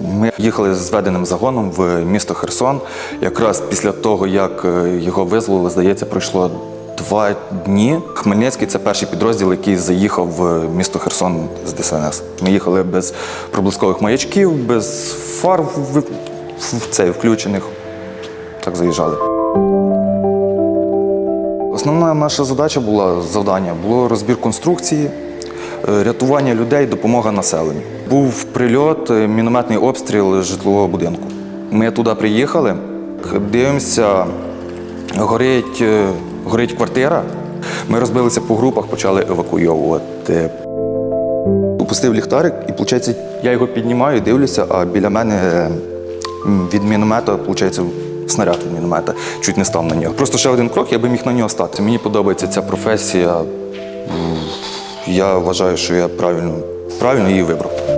Ми їхали з зведеним загоном в місто Херсон. Якраз після того, як е, його визволили, здається, пройшло два дні. Хмельницький це перший підрозділ, який заїхав в місто Херсон з ДСНС. Ми їхали без проблискових маячків, без фар в, в цей, включених. Так заїжджали. Основна наша задача була завдання було розбір конструкції, рятування людей, допомога населенню. Був прильот, е, мінометний обстріл житлового будинку. Ми туди приїхали, дивимося, горить, е, горить квартира. Ми розбилися по групах, почали евакуйовувати. Опустив ліхтарик, і виходить, я його піднімаю, дивлюся, а біля мене е, від міномета, виходить, снаряд від міномета. Чуть не став на нього. Просто ще один крок, я би міг на нього стати. Мені подобається ця професія. Я вважаю, що я правильно, правильно її вибрав.